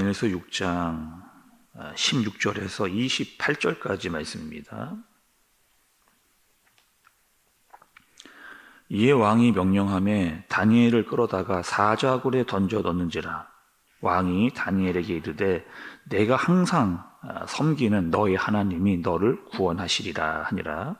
다니엘서 6장 16절에서 28절까지 말씀입니다. 이에 왕이 명령함에 다니엘을 끌어다가 사자굴에 던져 넣는지라 왕이 다니엘에게 이르되 내가 항상 아, 섬기는 너의 하나님이 너를 구원하시리라 하니라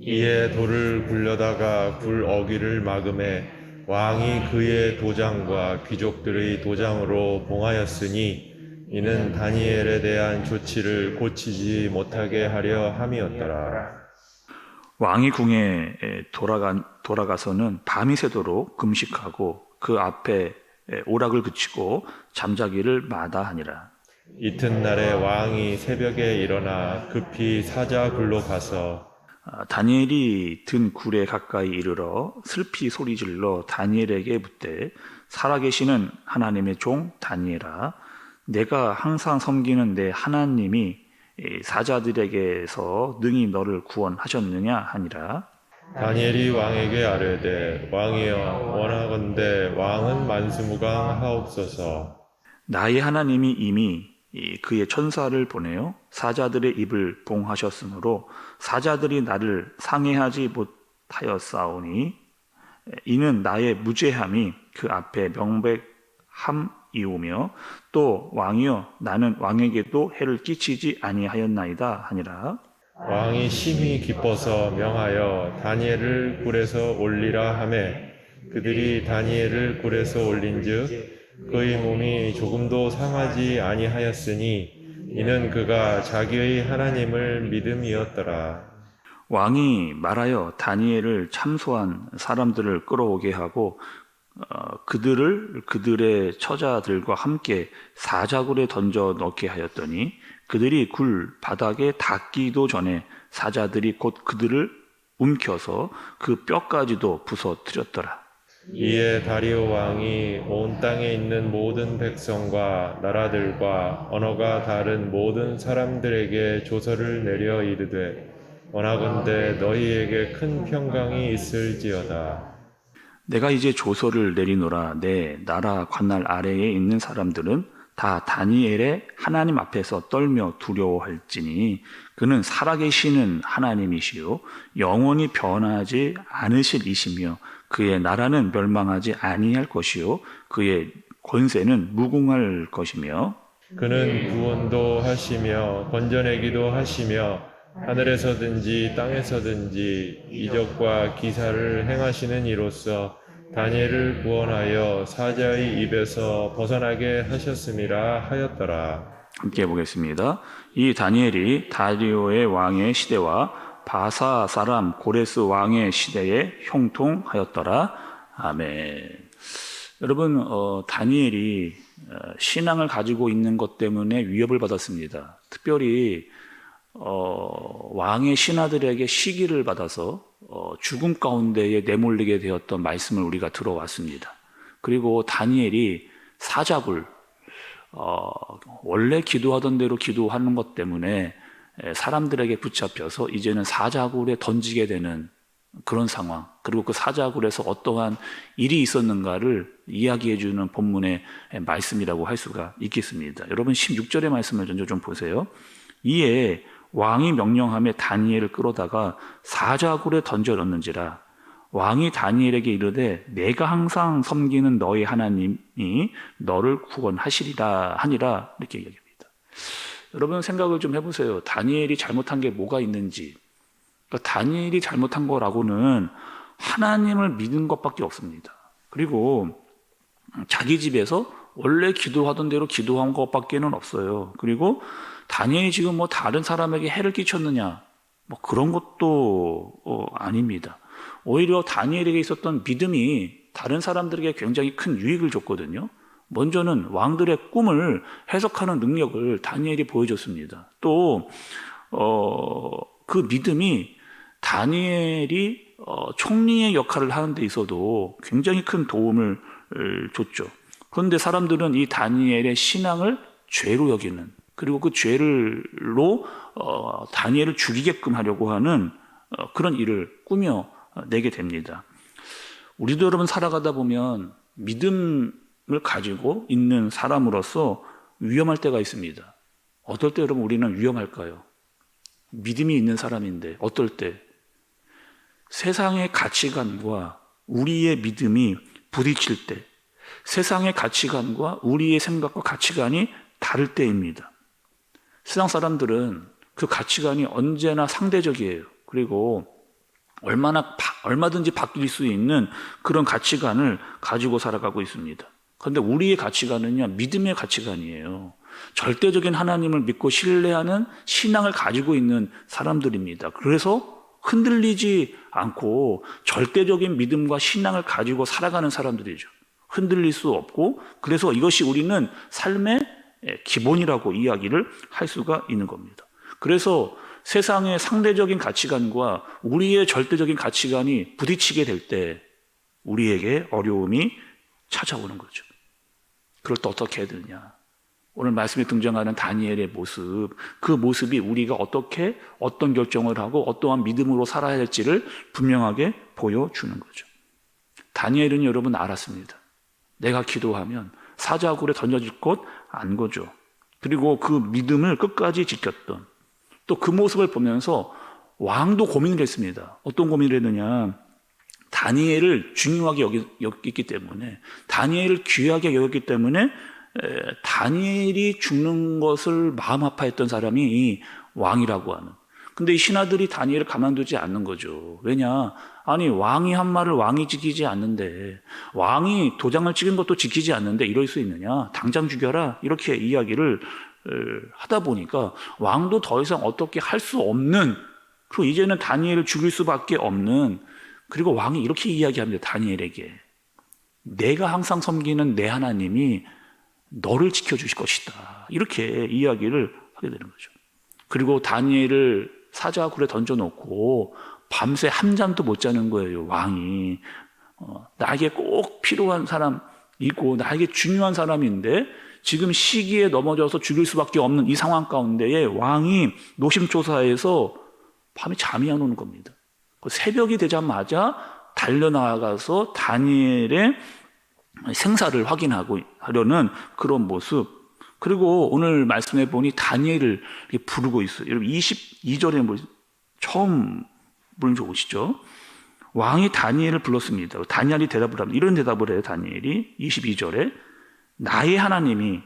이에 돌을 굴려다가 굴 어귀를 막음에 왕이 그의 도장과 귀족들의 도장으로 봉하였으니 이는 다니엘에 대한 조치를 고치지 못하게 하려 함이었더라. 왕이 궁에 돌아가, 돌아가서는 밤이 새도록 금식하고 그 앞에 오락을 그치고 잠자기를 마다하니라. 이튿날에 왕이 새벽에 일어나 급히 사자 굴로 가서 아, 다니엘이 든 굴에 가까이 이르러 슬피 소리질러 다니엘에게 묻되 살아계시는 하나님의 종 다니엘아 내가 항상 섬기는 내 하나님이 이 사자들에게서 능히 너를 구원하셨느냐 하니라. 다니엘이 왕에게 아뢰되 왕이여 원하건대 왕은 만수무강하옵소서. 나의 하나님이 이미 이 그의 천사를 보내어 사자들의 입을 봉하셨으므로 사자들이 나를 상해하지 못하였사오니 이는 나의 무죄함이 그 앞에 명백함이오며 또 왕이여 나는 왕에게도 해를 끼치지 아니하였나이다 하니라. 왕이 심히 기뻐서 명하여 다니엘을 굴에서 올리라 하매 그들이 다니엘을 굴에서 올린즉 그의 몸이 조금도 상하지 아니하였으니 이는 그가 자기의 하나님을 믿음이었더라. 왕이 말하여 다니엘을 참소한 사람들을 끌어오게 하고 어, 그들을 그들의 처자들과 함께 사자굴에 던져 넣게 하였더니 그들이 굴 바닥에 닿기도 전에 사자들이 곧 그들을 움켜서 그 뼈까지도 부서뜨렸더라. 이에 다리오 왕이 온 땅에 있는 모든 백성과 나라들과 언어가 다른 모든 사람들에게 조서를 내려 이르되 원하건대 너희에게 큰 평강이 있을지어다. 내가 이제 조서를 내리노라 내 나라 관날 아래에 있는 사람들은 다 다니엘의 하나님 앞에서 떨며 두려워할지니 그는 살아계시는 하나님이시요 영원히 변하지 않으실 이시며 그의 나라는 멸망하지 아니할 것이요 그의 권세는 무궁할 것이며 그는 구원도 하시며 건져내기도 하시며 하늘에서든지 땅에서든지 이적과 기사를 행하시는 이로써 다니엘을 구원하여 사자의 입에서 벗어나게 하셨음이라 하였더라. 함께 보겠습니다. 이 다니엘이 다리오의 왕의 시대와 바사 사람 고레스 왕의 시대에 형통하였더라. 아멘. 여러분, 어, 다니엘이 어, 신앙을 가지고 있는 것 때문에 위협을 받았습니다. 특별히 어, 왕의 신하들에게 시기를 받아서 어, 죽음 가운데에 내몰리게 되었던 말씀을 우리가 들어왔습니다. 그리고 다니엘이 사자굴, 어, 원래 기도하던 대로 기도하는 것 때문에 에, 사람들에게 붙잡혀서 이제는 사자굴에 던지게 되는 그런 상황, 그리고 그 사자굴에서 어떠한 일이 있었는가를 이야기해 주는 본문의 말씀이라고 할 수가 있겠습니다. 여러분 16절의 말씀을 먼저 좀 보세요. 이에 왕이 명령함에 다니엘을 끌어다가 사자굴에 던져 넣는지라 왕이 다니엘에게 이르되 내가 항상 섬기는 너의 하나님이 너를 구원하시리라 하니라 이렇게 이야기합니다. 여러분 생각을 좀 해보세요. 다니엘이 잘못한 게 뭐가 있는지. 그러니까 다니엘이 잘못한 거라고는 하나님을 믿은 것밖에 없습니다. 그리고 자기 집에서 원래 기도하던 대로 기도한 것밖에는 없어요. 그리고 다니엘이 지금 뭐 다른 사람에게 해를 끼쳤느냐? 뭐 그런 것도 어, 아닙니다. 오히려 다니엘에게 있었던 믿음이 다른 사람들에게 굉장히 큰 유익을 줬거든요. 먼저는 왕들의 꿈을 해석하는 능력을 다니엘이 보여줬습니다. 또, 어, 그 믿음이 다니엘이 어, 총리의 역할을 하는 데 있어도 굉장히 큰 도움을 줬죠. 그런데 사람들은 이 다니엘의 신앙을 죄로 여기는 그리고 그 죄를로 어, 다니엘을 죽이게끔 하려고 하는 어, 그런 일을 꾸며 내게 됩니다. 우리도 여러분 살아가다 보면 믿음 을 가지고 있는 사람으로서 위험할 때가 있습니다. 어떨 때 여러분 우리는 위험할까요? 믿음이 있는 사람인데 어떨 때 세상의 가치관과 우리의 믿음이 부딪힐 때 세상의 가치관과 우리의 생각과 가치관이 다를 때입니다. 세상 사람들은 그 가치관이 언제나 상대적이에요. 그리고 얼마나 바- 얼마든지 바뀔 수 있는 그런 가치관을 가지고 살아가고 있습니다. 그런데 우리의 가치관은요 믿음의 가치관이에요. 절대적인 하나님을 믿고 신뢰하는 신앙을 가지고 있는 사람들입니다. 그래서 흔들리지 않고 절대적인 믿음과 신앙을 가지고 살아가는 사람들이죠. 흔들릴 수 없고 그래서 이것이 우리는 삶의 기본이라고 이야기를 할 수가 있는 겁니다. 그래서 세상의 상대적인 가치관과 우리의 절대적인 가치관이 부딪히게 될 때 우리에게 어려움이 찾아오는 거죠. 그럴 때 어떻게 해야 되느냐? 오늘 말씀에 등장하는 다니엘의 모습, 그 모습이 우리가 어떻게 어떤 결정을 하고 어떠한 믿음으로 살아야 할지를 분명하게 보여주는 거죠. 다니엘은 여러분 알았습니다. 내가 기도하면 사자굴에 던져질 것 안 거죠. 그리고 그 믿음을 끝까지 지켰던 또 그 모습을 보면서 왕도 고민을 했습니다. 어떤 고민을 했느냐. 다니엘을 중요하게 여기, 여겼기 때문에 다니엘을 귀하게 여겼기 때문에 에, 다니엘이 죽는 것을 마음 아파했던 사람이 이 왕이라고 하는. 근데 이 신하들이 다니엘을 가만두지 않는 거죠. 왜냐? 아니 왕이 한 말을 왕이 지키지 않는데 왕이 도장을 찍은 것도 지키지 않는데 이럴 수 있느냐? 당장 죽여라 이렇게 이야기를 에, 하다 보니까 왕도 더 이상 어떻게 할 수 없는 그리고 이제는 다니엘을 죽일 수밖에 없는 그리고 왕이 이렇게 이야기합니다. 다니엘에게 내가 항상 섬기는 내 하나님이 너를 지켜주실 것이다. 이렇게 이야기를 하게 되는 거죠. 그리고 다니엘을 사자굴에 던져놓고 밤새 한 잠도 못 자는 거예요. 왕이 어, 나에게 꼭 필요한 사람이고 나에게 중요한 사람인데 지금 시기에 넘어져서 죽일 수밖에 없는 이 상황 가운데에 왕이 노심초사해서 밤에 잠이 안 오는 겁니다. 그 새벽이 되자마자 달려나가서 다니엘의 생사를 확인하고 하려는 그런 모습. 그리고 오늘 말씀해 보니 다니엘을 부르고 있어요. 여러분 22절에 뭐 처음 줄 오시죠? 왕이 다니엘을 불렀습니다. 다니엘이 대답을 합니다. 이런 대답을 해요. 다니엘이 22절에 나의 하나님이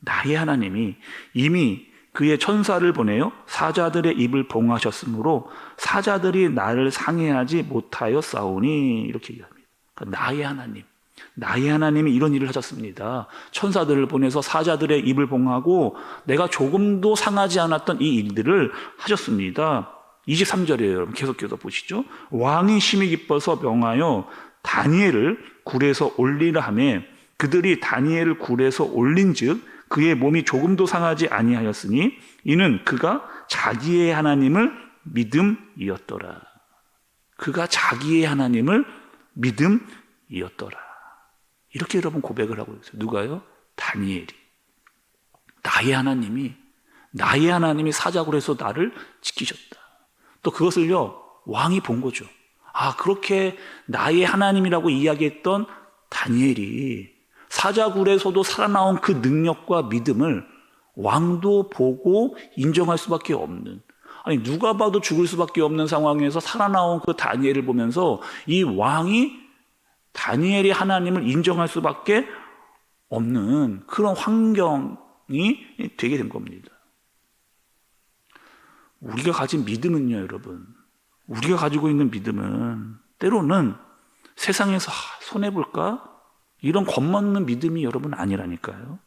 나의 하나님이 이미 그의 천사를 보내어 사자들의 입을 봉하셨으므로 사자들이 나를 상해하지 못하여 싸우니 이렇게 얘기합니다. 그러니까 나의 하나님, 나의 하나님이 이런 일을 하셨습니다. 천사들을 보내서 사자들의 입을 봉하고 내가 조금도 상하지 않았던 이 일들을 하셨습니다. 23절이에요. 여러분 계속해서 보시죠. 왕이 심히 기뻐서 명하여 다니엘을 굴에서 올리라 하며 그들이 다니엘을 굴에서 올린즉 그의 몸이 조금도 상하지 아니하였으니 이는 그가 자기의 하나님을 믿음이었더라. 그가 자기의 하나님을 믿음이었더라. 이렇게 여러분 고백을 하고 있어요. 누가요? 다니엘이. 나의 하나님이 나의 하나님이 사자굴 에서 나를 지키셨다. 또 그것을요 왕이 본 거죠. 아 그렇게 나의 하나님이라고 이야기했던 다니엘이 사자굴에서도 살아나온 그 능력과 믿음을 왕도 보고 인정할 수밖에 없는 아니 누가 봐도 죽을 수밖에 없는 상황에서 살아나온 그 다니엘을 보면서 이 왕이 다니엘이 하나님을 인정할 수밖에 없는 그런 환경이 되게 된 겁니다. 우리가 가진 믿음은요, 여러분. 우리가 가지고 있는 믿음은 때로는 세상에서 아, 손해 볼까? 이런 겁먹는 믿음이 여러분 아니라니까요.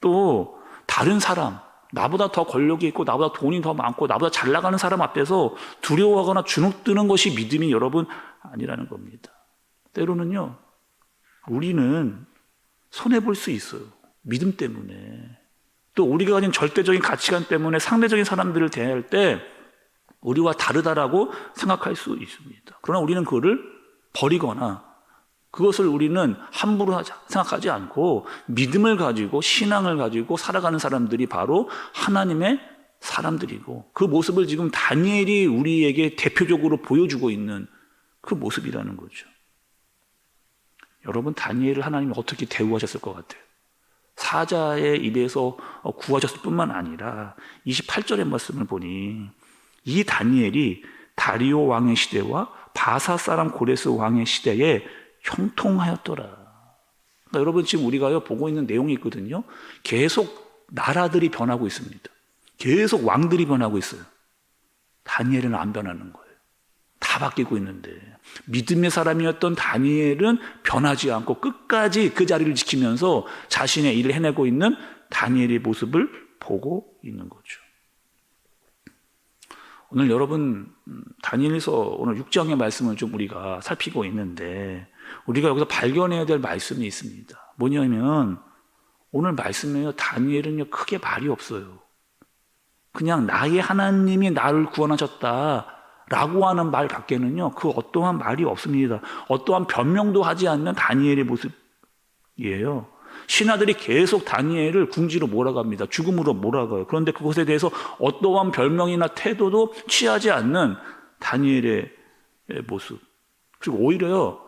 또 다른 사람, 나보다 더 권력이 있고 나보다 돈이 더 많고 나보다 잘 나가는 사람 앞에서 두려워하거나 주눅드는 것이 믿음이 여러분 아니라는 겁니다. 때로는요, 우리는 손해 볼 수 있어요. 믿음 때문에. 또 우리가 가진 절대적인 가치관 때문에 상대적인 사람들을 대할 때 우리와 다르다라고 생각할 수 있습니다. 그러나 우리는 그거를 버리거나 그것을 우리는 함부로 생각하지 않고 믿음을 가지고 신앙을 가지고 살아가는 사람들이 바로 하나님의 사람들이고 그 모습을 지금 다니엘이 우리에게 대표적으로 보여주고 있는 그 모습이라는 거죠. 여러분 다니엘을 하나님이 어떻게 대우하셨을 것 같아요? 사자의 입에서 어, 구하셨을 뿐만 아니라 28절의 말씀을 보니 이 다니엘이 다리오 왕의 시대와 바사 사람 고레스 왕의 시대에 형통하였더라. 그러니까 여러분 지금 우리가요 보고 있는 내용이 있거든요. 계속 나라들이 변하고 있습니다. 계속 왕들이 변하고 있어요. 다니엘은 안 변하는 거예요. 다 바뀌고 있는데 믿음의 사람이었던 다니엘은 변하지 않고 끝까지 그 자리를 지키면서 자신의 일을 해내고 있는 다니엘의 모습을 보고 있는 거죠. 오늘 여러분 음, 다니엘서 오늘 6장의 말씀을 좀 우리가 살피고 있는데 우리가 여기서 발견해야 될 말씀이 있습니다. 뭐냐면 오늘 말씀에요 다니엘은요 크게 말이 없어요. 그냥 나의 하나님이 나를 구원하셨다 라고 하는 말 밖에는요 그 어떠한 말이 없습니다. 어떠한 변명도 하지 않는 다니엘의 모습이에요. 신하들이 계속 다니엘을 궁지로 몰아갑니다. 죽음으로 몰아가요. 그런데 그것에 대해서 어떠한 별명이나 태도도 취하지 않는 다니엘의 모습. 그리고 오히려요,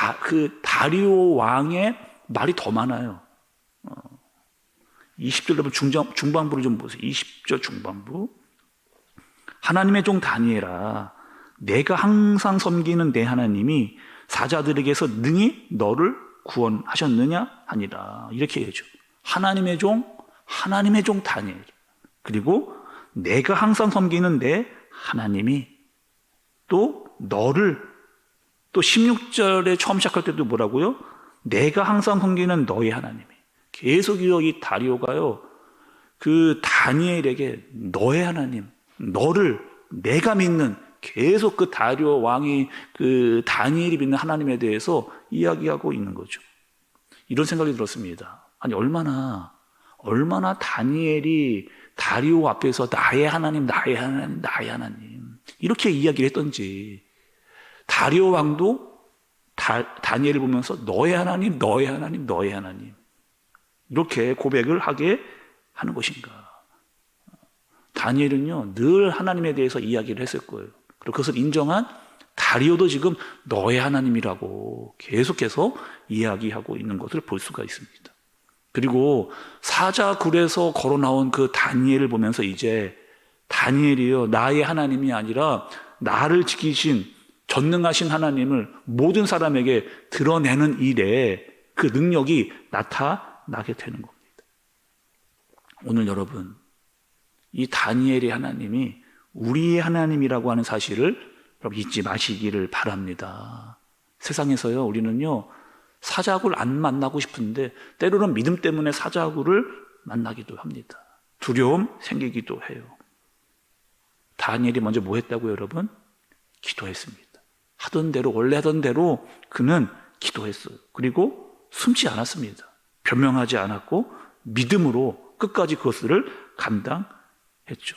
다, 그 다리오 왕의 말이 더 많아요. 어. 20절 여러분 중장, 중반부를 좀 보세요. 20절 중반부. 하나님의 종 다니엘아, 내가 항상 섬기는 내 하나님이 사자들에게서 능히 너를 구원하셨느냐 하니라 이렇게 해죠. 하나님의 종, 하나님의 종 다니엘. 그리고 내가 항상 섬기는 내 하나님이 또 너를 또 16절에 처음 시작할 때도 뭐라고요? 내가 항상 섬기는 너의 하나님이. 계속이요 이 다리오가요 그 다니엘에게 너의 하나님, 너를 내가 믿는 계속 그 다리오 왕이 그 다니엘이 믿는 하나님에 대해서 이야기하고 있는 거죠. 이런 생각이 들었습니다. 아니 얼마나 얼마나 다니엘이 다리오 앞에서 나의 하나님, 나의 하나님, 나의 하나님 이렇게 이야기를 했던지 다리오 왕도 다, 다니엘을 보면서 너의 하나님, 너의 하나님, 너의 하나님 이렇게 고백을 하게 하는 것인가? 다니엘은요 늘 하나님에 대해서 이야기를 했을 거예요. 그리고 그것을 인정한 다리오도 지금 너의 하나님이라고 계속해서 이야기하고 있는 것을 볼 수가 있습니다. 그리고 사자굴에서 걸어 나온 그 다니엘을 보면서 이제 다니엘이요 나의 하나님이 아니라 나를 지키신 전능하신 하나님을 모든 사람에게 드러내는 일에 그 능력이 나타나게 되는 겁니다. 오늘 여러분 이 다니엘의 하나님이 우리의 하나님이라고 하는 사실을 여러분 잊지 마시기를 바랍니다. 세상에서요, 우리는요, 사자굴 안 만나고 싶은데, 때로는 믿음 때문에 사자굴을 만나기도 합니다. 두려움 생기기도 해요. 다니엘이 먼저 뭐 했다고요, 여러분? 기도했습니다. 하던 대로, 원래 하던 대로 그는 기도했어요. 그리고 숨지 않았습니다. 변명하지 않았고, 믿음으로 끝까지 그것을 감당했죠.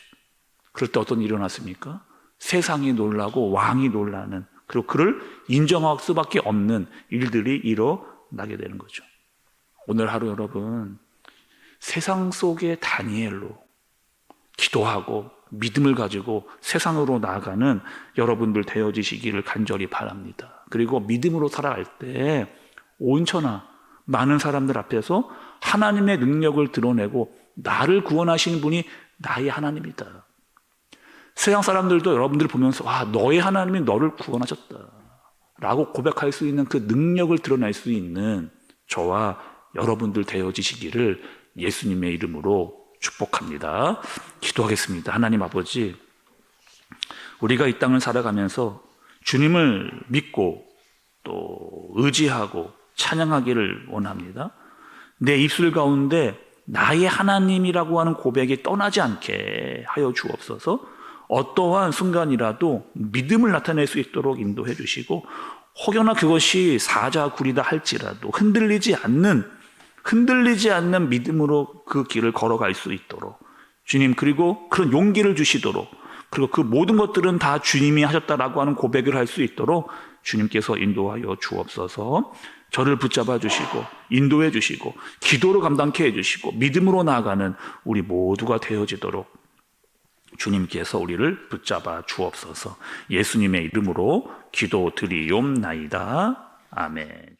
그럴 때 어떤 일이 일어났습니까? 세상이 놀라고 왕이 놀라는 그리고 그를 인정할 수밖에 없는 일들이 일어나게 되는 거죠. 오늘 하루 여러분 세상 속의 다니엘로 기도하고 믿음을 가지고 세상으로 나아가는 여러분들 되어지시기를 간절히 바랍니다. 그리고 믿음으로 살아갈 때 온천하 많은 사람들 앞에서 하나님의 능력을 드러내고 나를 구원하시는 분이 나의 하나님이다. 세상 사람들도 여러분들을 보면서 아 너의 하나님이 너를 구원하셨다 라고 고백할 수 있는 그 능력을 드러낼 수 있는 저와 여러분들 되어지시기를 예수님의 이름으로 축복합니다. 기도하겠습니다. 하나님 아버지 우리가 이 땅을 살아가면서 주님을 믿고 또 의지하고 찬양하기를 원합니다. 내 입술 가운데 나의 하나님이라고 하는 고백이 떠나지 않게 하여 주옵소서. 어떠한 순간이라도 믿음을 나타낼 수 있도록 인도해 주시고 혹여나 그것이 사자굴이다 할지라도 흔들리지 않는 흔들리지 않는 믿음으로 그 길을 걸어갈 수 있도록 주님 그리고 그런 용기를 주시도록 그리고 그 모든 것들은 다 주님이 하셨다라고 하는 고백을 할 수 있도록 주님께서 인도하여 주옵소서 저를 붙잡아 주시고 인도해 주시고 기도로 감당케 해 주시고 믿음으로 나아가는 우리 모두가 되어지도록 주님께서 우리를 붙잡아 주옵소서 예수님의 이름으로 기도 드리옵나이다. 아멘.